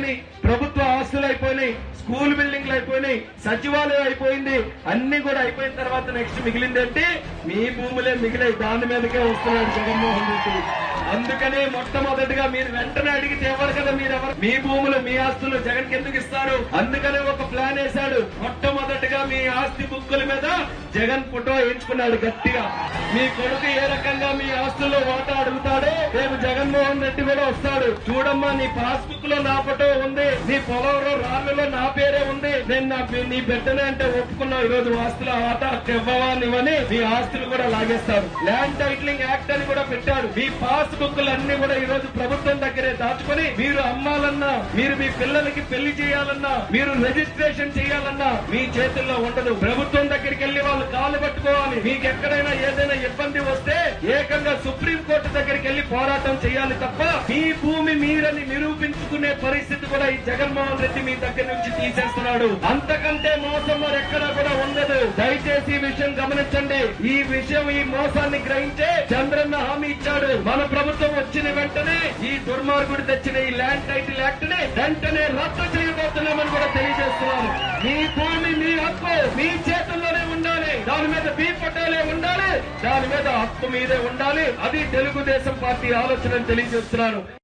అయిపోయినాయి ప్రభుత్వ ఆస్తులు అయిపోయినాయి స్కూల్ బిల్డింగ్లు అయిపోయినాయి సచివాలయం అయిపోయింది అన్ని కూడా అయిపోయిన తర్వాత నెక్స్ట్ మిగిలిందంటే మీ భూములే మిగిలాయి దాని మీదకే వస్తున్నాడు జగన్మోహన్ రెడ్డి. అందుకనే మొట్టమొదటిగా మీరు వెంటనే అడిగితే ఎవరు కదా మీరు ఎవరు మీ భూములు మీ ఆస్తులు జగన్ ఎందుకు ఇస్తారు? అందుకనే ఒక ప్లాన్ వేశాడు. మొట్ట గట్టిగా మీ ఆస్తి బుక్కుల మీద జగన్ ఫోటో వేయించుకున్నాడు గట్టిగా. మీ కొడుకు ఏ రకంగా మీ ఆస్తుల్లో వాటా అడుగుతాడో రేపు జగన్మోహన్ రెడ్డి కూడా వస్తాడు. చూడమ్మా నీ పాస్ బుక్లో నా ఫోటో ఉంది. నీ పొలంలో రాళ్ళలో నా పేరే నేను నాకు నీ బిడ్డనే అంటే ఒప్పుకున్నావు. ఈ రోజు ఆస్తుల వాటా ఇవ్వవానివని మీ ఆస్తులు కూడా లాగేస్తారు. ల్యాండ్ టైటిలింగ్ యాక్ట్ అని కూడా పెట్టారు. మీ పాస్ బుక్లు అన్ని కూడా ఈ రోజు ప్రభుత్వం దగ్గరే దాచుకొని మీరు అమ్మాలన్నా మీరు మీ పిల్లలకి పెళ్ళి చేయాలన్నా మీరు రిజిస్ట్రేషన్ చేయాలన్నా మీ చేతుల్లో ఉండదు. ప్రభుత్వం దగ్గరికి వెళ్ళి వాళ్ళు కాలు పట్టుకోవాలి. మీకు ఎక్కడైనా ఏదైనా ఇబ్బంది వస్తే ఏకంగా సుప్రీం కోర్టు దగ్గరికి పోరాటం చేయాలి తప్ప మీ భూమి మీరని నిరూపించుకునే పరిస్థితి కూడా ఈ జగన్మోహన్ రెడ్డి మీ దగ్గర నుంచి తీసేస్తున్నాడు. అంతకంటే మోసం మరి ఎక్కడా కూడా ఉండదు. దయచేసి ఈ విషయం గమనించండి. ఈ విషయం ఈ మోసాన్ని గ్రహించే చంద్రన్న హామీ ఇచ్చాడు. మన ప్రభుత్వం వచ్చిన వెంటనే ఈ దుర్మార్గుడు తెచ్చిన ఈ ల్యాండ్ టైటిల్ యాక్ట్ని వెంటనే రద్దు చేయబోతున్నామని కూడా తెలియజేస్తున్నాను. మీ భూమి మీ హక్కు మీ చేతుల్లోనే ఉండాలి. దాని మీద బీ పట్టాలే ఉండాలి దాని మీద హక్కు మీదే ఉండాలి. అది తెలుగుదేశం పార్టీ ఆలోచన తెలియజేస్తున్నాను.